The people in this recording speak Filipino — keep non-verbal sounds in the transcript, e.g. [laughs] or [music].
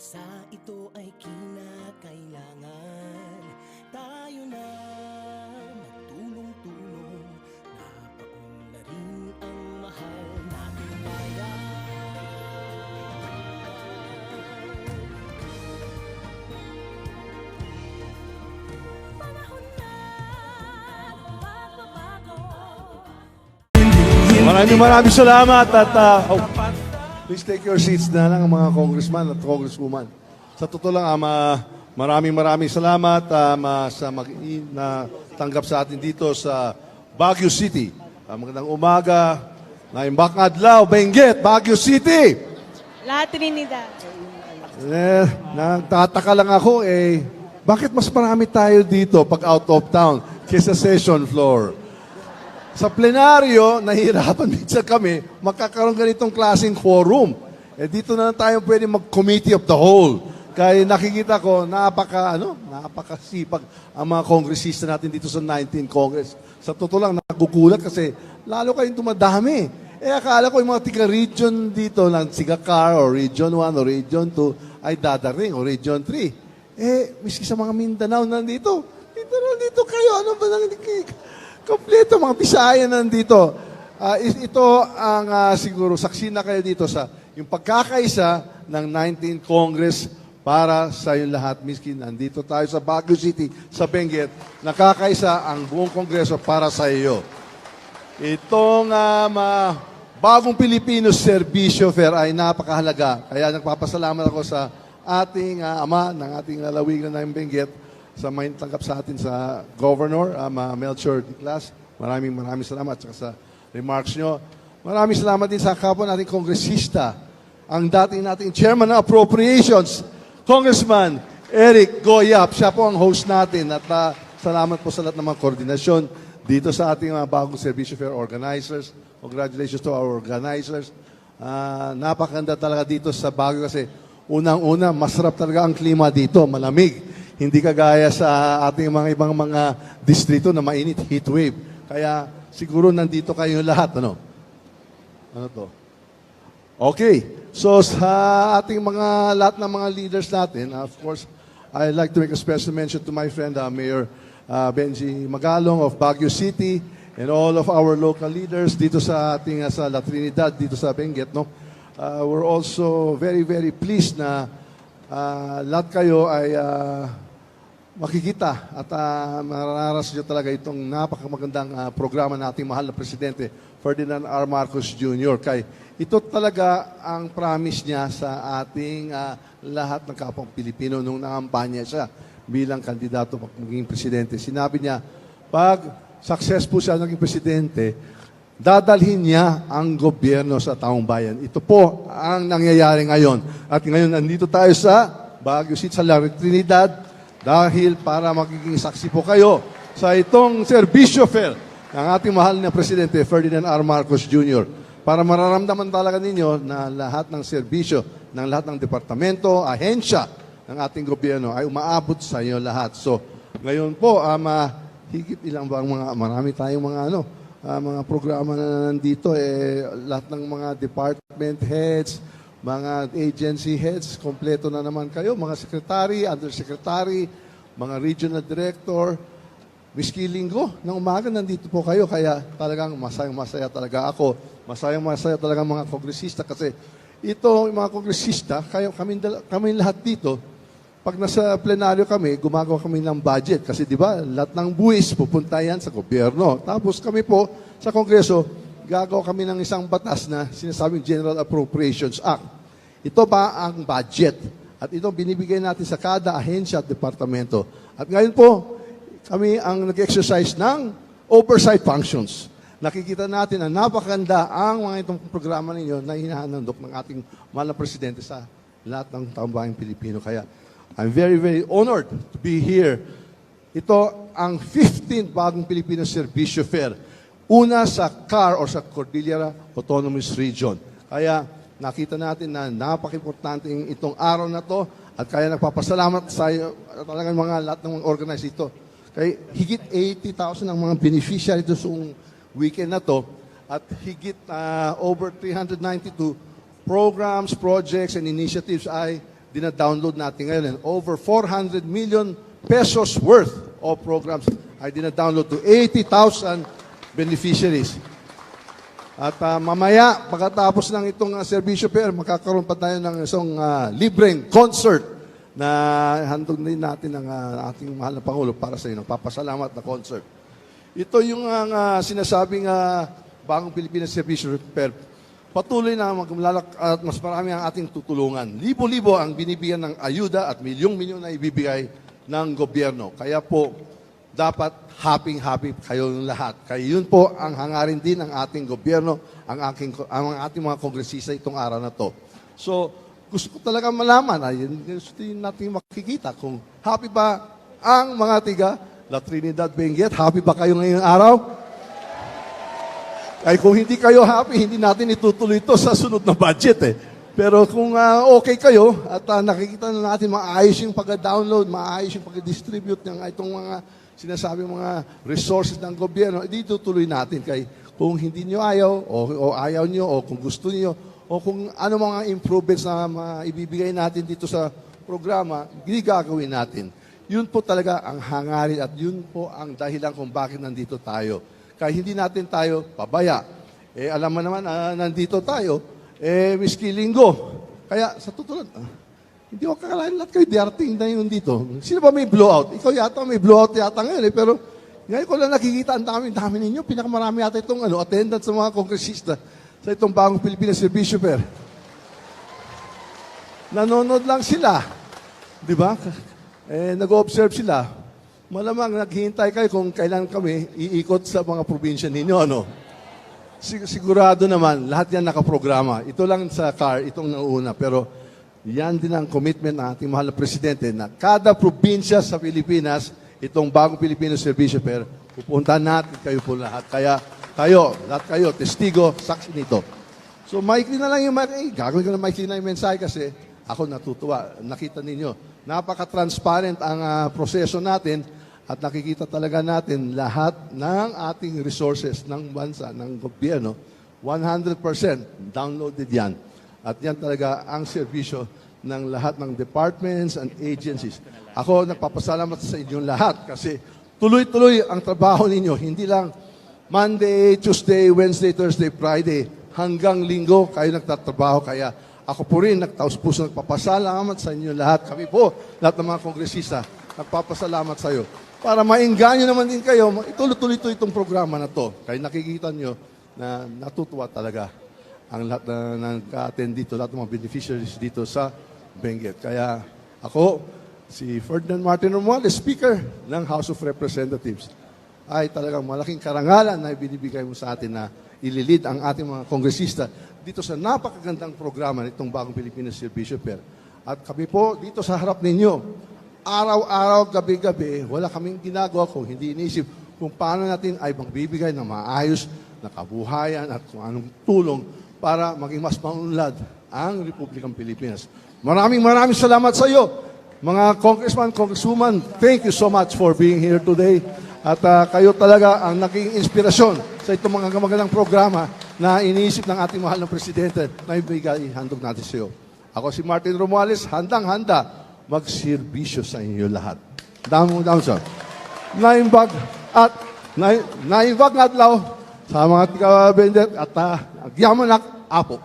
magbabago Dahil sa ito ay kinakailangan. Tayo na magtulong-tulong Napaunlarin ang mahal nating bayan. Na Maraming maraming salamat at uh, oh, please take your seats na lang mga congressman at congresswoman. Sa totoo lang, um, uh, maraming maraming salamat um, uh, sa mag na tanggap sa atin dito sa Baguio City. Uh, magandang umaga. Naimbak Adlaw, Benguet, Baguio City. La Trinidad. Eh, nagtataka lang ako eh, bakit mas marami tayo dito pag out of town kaysa session floor? Sa plenaryo, nahihirapan [laughs] minsan kami, magkakaroon ganitong klaseng quorum. Eh dito na lang tayo pwede mag-committee of the whole. Kaya nakikita ko, napaka, ano, napakasipag ang mga kongresista natin dito sa 19 Congress. Sa totoo lang, nagugulat kasi lalo kayong dumadami. Eh akala ko yung mga tiga-region dito, ng Sigacar o Region 1 o Region 2, ay dadaring o Region 3. Eh, miski sa mga Mindanao nandito. Dito nandito kayo, ano ba nang Kompleto, mga Bisaya nandito. Is- ito ang ah, siguro, saksi na kayo dito sa yung pagkakaisa ng 19 Congress para sa yung lahat. Miski nandito tayo sa Baguio City, sa Benguet, nakakaisa ang buong Kongreso para sa iyo. Itong um, ah, bagong Pilipino Servisyo Fair ay napakahalaga. Kaya nagpapasalamat ako sa ating ah, ama ng ating lalawigan ng Benguet sa may tanggap sa atin sa Governor, um, ah, Melchor Diclas. Maraming maraming salamat at sa remarks nyo. Maraming salamat din sa kapwa nating kongresista, ang dating nating Chairman ng Appropriations, Congressman Eric Goyap. Siya po ang host natin at ah, salamat po sa lahat ng mga koordinasyon dito sa ating mga bagong Servicio Fair organizers. Congratulations to our organizers. Ah, napakaganda talaga dito sa Baguio kasi unang-una, masarap talaga ang klima dito, malamig. Hindi kagaya sa ating mga ibang mga distrito na mainit, heat wave. Kaya siguro nandito kayo lahat, ano? Ano to? Okay. So sa ating mga lahat ng mga leaders natin, uh, of course, I'd like to make a special mention to my friend uh, Mayor uh, Benji Magalong of Baguio City and all of our local leaders dito sa ating uh, sa La Trinidad dito sa Benguet, no. Uh, we're also very very pleased na uh, lahat kayo ay uh, makikita at uh, mararas nyo talaga itong napakamagandang ah, programa ng ating mahal na Presidente, Ferdinand R. Marcos Jr. Kay ito talaga ang promise niya sa ating ah, lahat ng kapang Pilipino nung nangampanya siya bilang kandidato pag maging presidente. Sinabi niya, pag successful siya naging presidente, dadalhin niya ang gobyerno sa taong bayan. Ito po ang nangyayari ngayon. At ngayon nandito tayo sa Baguio City, sa La Trinidad, dahil para magiging saksi po kayo sa itong Servisyo Fair ng ating mahal na Presidente Ferdinand R. Marcos Jr. Para mararamdaman talaga ninyo na lahat ng serbisyo, ng lahat ng departamento, ahensya ng ating gobyerno ay umaabot sa inyo lahat. So, ngayon po, um, ah, higit ilang bang mga, marami tayong mga ano, ah, mga programa na nandito, eh, lahat ng mga department heads, mga agency heads, kompleto na naman kayo, mga secretary, undersecretary, mga regional director, Miski linggo, ng umaga nandito po kayo, kaya talagang masayang masaya talaga ako. Masayang masaya talaga mga kongresista kasi ito, mga kongresista, kayo, kami, kami lahat dito, pag nasa plenaryo kami, gumagawa kami ng budget. Kasi di ba, lahat ng buwis pupunta yan sa gobyerno. Tapos kami po, sa kongreso, gagawa kami ng isang batas na sinasabing General Appropriations Act. Ito ba ang budget? At ito binibigay natin sa kada ahensya at departamento. At ngayon po, kami ang nag-exercise ng oversight functions. Nakikita natin na napakaganda ang mga itong programa ninyo na hinahandok ng ating mahal na presidente sa lahat ng taumbayang Pilipino. Kaya I'm very, very honored to be here. Ito ang 15th bagong Pilipino Servisyo Fair. Una sa CAR or sa Cordillera Autonomous Region. Kaya nakita natin na napaka-importante itong araw na to at kaya nagpapasalamat sa talagang mga lahat ng mga organized ito. Kaya higit 80,000 ang mga beneficiary ito sa weekend na to at higit ah, over 392 programs, projects, and initiatives ay dina-download natin ngayon. And over 400 million pesos worth of programs ay dina-download to 80,000 beneficiaries. At ah, mamaya, pagkatapos ng itong uh, serbisyo pair, makakaroon pa tayo ng isang ah, libreng concert na handog din natin ng ah, ating mahal na Pangulo para sa inyo. Papasalamat na concert. Ito yung ah, sinasabing ah, bagong Pilipinas Serbisyo Pair. Patuloy na maglalak at mas marami ang ating tutulungan. Libo-libo ang binibigyan ng ayuda at milyong-milyon na ibibigay ng gobyerno. Kaya po, dapat happy-happy kayong lahat. Kaya yun po ang hangarin din ng ating gobyerno, ang, aking, ang ating mga kongresista itong araw na to. So, gusto ko talaga malaman, ay, gusto din natin makikita kung happy ba ang mga tiga La Trinidad Benguet. Happy ba kayo ngayong araw? Ay kung hindi kayo happy, hindi natin itutuloy ito sa sunod na budget eh. Pero kung ah, okay kayo at ah, nakikita na natin maayos yung pag-download, maayos yung pag-distribute ng itong mga sinasabi mga resources ng gobyerno, hindi tutuloy natin. Kay kung hindi nyo ayaw, o, o ayaw nyo, o kung gusto niyo o kung ano mga improvements na maibibigay natin dito sa programa, gagawin natin. Yun po talaga ang hangarin at yun po ang dahilan kung bakit nandito tayo. Kaya hindi natin tayo pabaya. Eh, alam mo naman, ah, nandito tayo, eh, miski linggo. Kaya, sa totoo lang, ah, hindi ko kakalain lahat kayo diarting na yun dito. Sino ba may blowout? Ikaw yata may blowout yata ngayon eh, pero ngayon ko lang nakikita ang dami, dami ninyo. Pinakamarami yata itong ano, attendance sa mga kongresista sa itong bagong Pilipinas Servicio Fair. Nanonood lang sila. Di ba? Eh, nag-observe sila. Malamang naghihintay kayo kung kailan kami iikot sa mga probinsya ninyo, ano? Sig- sigurado naman, lahat yan nakaprograma. Ito lang sa car, itong nauna. Pero yan din ang commitment ng ating mahal na presidente na kada probinsya sa Pilipinas, itong bagong Pilipinas Servicio Fair, pupuntahan natin kayo po lahat. Kaya kayo, lahat kayo, testigo, saksi nito. So, maikli na lang yung, eh, gagawin ko na maikli na yung mensahe kasi ako natutuwa. Nakita ninyo, napaka-transparent ang ah, proseso natin at nakikita talaga natin lahat ng ating resources ng bansa, ng gobyerno, 100% downloaded yan. At yan talaga ang serbisyo ng lahat ng departments and agencies. Ako nagpapasalamat sa inyong lahat kasi tuloy-tuloy ang trabaho ninyo. Hindi lang Monday, Tuesday, Wednesday, Thursday, Friday, hanggang linggo kayo nagtatrabaho. Kaya ako po rin, nagtaos puso nagpapasalamat sa inyo lahat. Kami po, lahat ng mga kongresista, nagpapasalamat sa iyo. Para maingganyo naman din kayo, ituloy-tuloy ito itong programa na to. Kaya nakikita nyo na natutuwa talaga ang lahat na nag-attend dito, lahat ng mga beneficiaries dito sa Benguet. Kaya ako, si Ferdinand Martin Romualdez, Speaker ng House of Representatives, ay talagang malaking karangalan na ibinibigay mo sa atin na ililid ang ating mga kongresista dito sa napakagandang programa nitong Bagong Pilipinas Servicio Fair. At kami po dito sa harap ninyo, araw-araw, gabi-gabi, wala kaming ginagawa kung hindi inisip kung paano natin ay magbibigay ng maayos na kabuhayan at kung anong tulong para maging mas maunlad ang Republikang Pilipinas. Maraming maraming salamat sa iyo, mga congressman, congresswoman. Thank you so much for being here today. At ah, kayo talaga ang naging inspirasyon sa itong mga magandang programa na iniisip ng ating mahal na presidente na ibigay handog natin sa iyo. Ako si Martin Romualdez, handang-handa magserbisyo sa inyo lahat. Damo, damo, sir. Naimbag at nai- naimbag nga adlaw sa mga tiga-bendet at uh, agyaman apo.